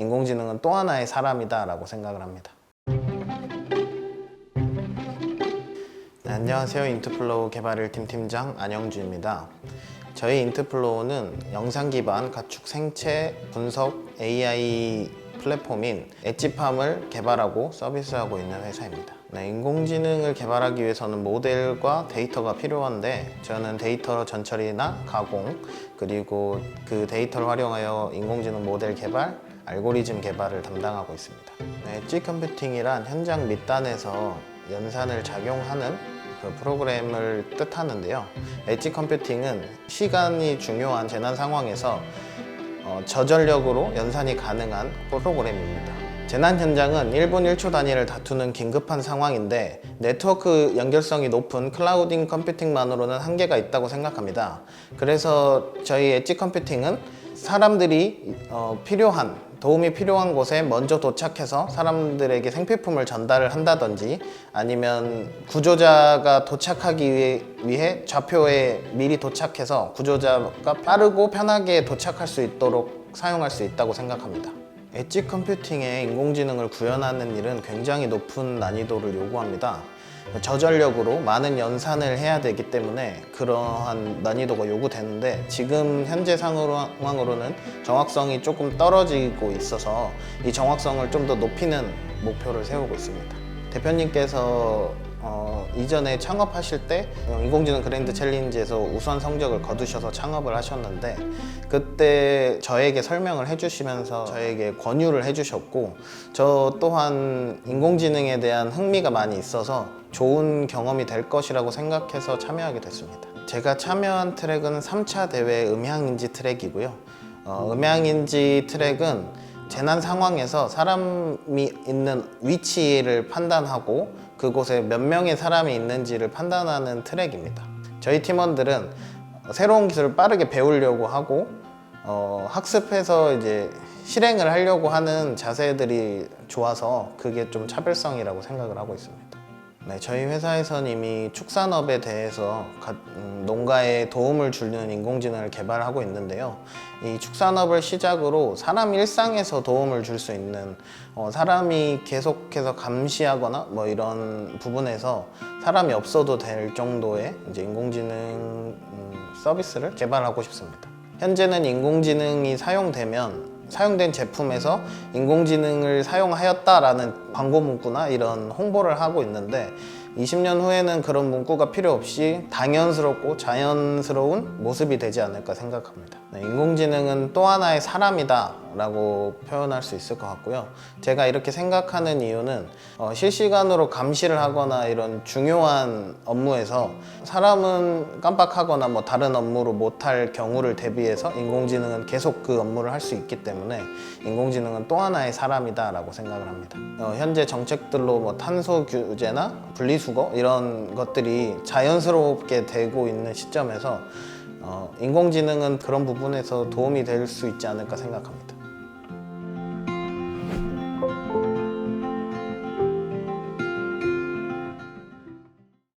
인공지능은 또 하나의 사람이다라고 생각을 합니다. 네, 안녕하세요. 인투플로우 개발 1팀 팀장 안영주입니다. 저희 인투플로우는 영상 기반 가축 생체 분석 AI 플랫폼인 엣지팜을 개발하고 서비스하고 있는 회사입니다. 네, 인공지능을 개발하기 위해서는 모델과 데이터가 필요한데 저는 데이터 전처리나 가공 그리고 그 데이터를 활용하여 인공지능 모델 개발 알고리즘 개발을 담당하고 있습니다. 네, 엣지 컴퓨팅이란 현장 밑단에서 연산을 작용하는 그 프로그램을 뜻하는데요. 엣지 컴퓨팅은 시간이 중요한 재난 상황에서 어, 저전력으로 연산이 가능한 프로그램입니다. 재난 현장은 1분 1초 단위를 다투는 긴급한 상황인데 네트워크 연결성이 높은 클라우딩 컴퓨팅만으로는 한계가 있다고 생각합니다. 그래서 저희 엣지 컴퓨팅은 사람들이 어, 필요한 도움이 필요한 곳에 먼저 도착해서 사람들에게 생필품을 전달을 한다든지 아니면 구조자가 도착하기 위해, 좌표에 미리 도착해서 구조자가 빠르고 편하게 도착할 수 있도록 사용할 수 있다고 생각합니다. 엣지 컴퓨팅에 인공지능을 구현하는 일은 굉장히 높은 난이도를 요구합니다. 저전력으로 많은 연산을 해야 되기 때문에 그러한 난이도가 요구되는데 지금 현재 상황으로는 정확성이 조금 떨어지고 있어서 이 정확성을 좀 더 높이는 목표를 세우고 있습니다. 대표님께서 어, 이전에 창업하실 때 어, 인공지능 그랜드 챌린지에서 우수한 성적을 거두셔서 창업을 하셨는데 그때 저에게 설명을 해주시면서 저에게 권유를 해주셨고 저 또한 인공지능에 대한 흥미가 많이 있어서 좋은 경험이 될 것이라고 생각해서 참여하게 됐습니다. 제가 참여한 트랙은 3차 대회 음향인지 트랙이고요. 어, 음향인지 트랙은 재난 상황에서 사람이 있는 위치를 판단하고 그곳에 몇 명의 사람이 있는지를 판단하는 트랙입니다. 저희 팀원들은 새로운 기술을 빠르게 배우려고 하고 어, 학습해서 이제 실행을 하려고 하는 자세들이 좋아서 그게 좀 차별성이라고 생각을 하고 있습니다. 네, 저희 회사에선 이미 축산업에 대해서 가- 음, 농가에 도움을 주는 인공지능을 개발하고 있는데요. 이 축산업을 시작으로 사람 일상에서 도움을 줄 수 있는 어, 사람이 계속해서 감시하거나 뭐 이런 부분에서 사람이 없어도 될 정도의 이제 인공지능 음, 서비스를 개발하고 싶습니다. 현재는 인공지능이 사용되면 사용된 제품에서 인공지능을 사용하였다라는 광고 문구나 이런 홍보를 하고 있는데 20년 후에는 그런 문구가 필요 없이 당연스럽고 자연스러운 모습이 되지 않을까 생각합니다. 네, 인공지능은 또 하나의 사람이다 라고 표현할 수 있을 것 같고요. 제가 이렇게 생각하는 이유는 어, 실시간으로 감시를 하거나 이런 중요한 업무에서 사람은 깜빡하거나 뭐 다른 업무로 못할 경우를 대비해서 인공지능은 계속 그 업무를 할 수 있기 때문에 인공지능은 또 하나의 사람이다 라고 생각을 합니다. 어, 현재 정책들로 뭐 탄소 규제나 분리 수거 이런 것들이 자연스럽게 되고 있는 시점에서 어, 인공지능은 그런 부분에서 도움이 될 수 있지 않을까 생각합니다.